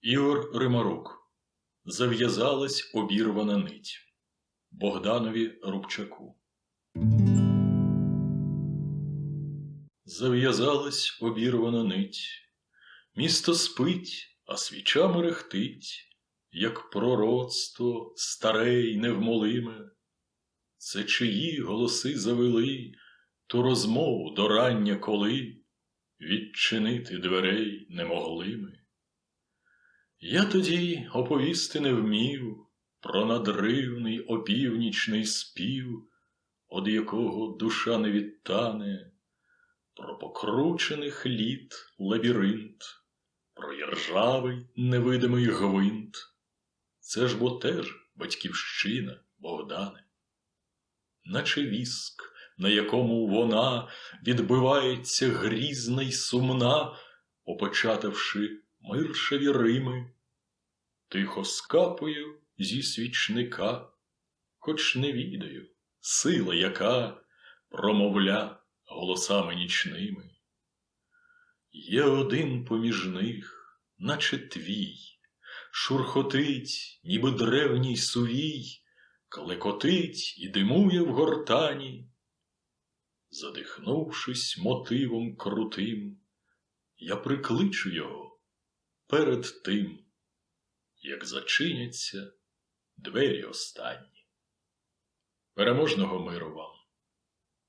Ігор Римарук. Зав'язалась обірвана нить. Богданові Рубчаку. Зав'язалась обірвана нить. Місто спить, а свіча мерехтить, як пророцтво старе й невмолиме. Це чиї голоси завели ту розмову до рання коли відчинити дверей не могли ми. Я тоді оповісти не вмів про надривний опівнічний спів, од якого душа не відтане, про покручених літ лабіринт, про яржавий невидимий гвинт. Це ж бо теж батьківщина, Богдане, наче віск, на якому вона відбивається грізна й сумна, опечатавши миршеві Рими, тихо скапую зі свічника, хоч не відаю, сила яка промовля голосами нічними. Є один поміж них, наче твій, шурхотить, ніби древній сувій, клекотить і димує в гортані. Задихнувшись мотивом крутим, я прикличу його перед тим, як зачиняться двері останні. Переможного миру вам!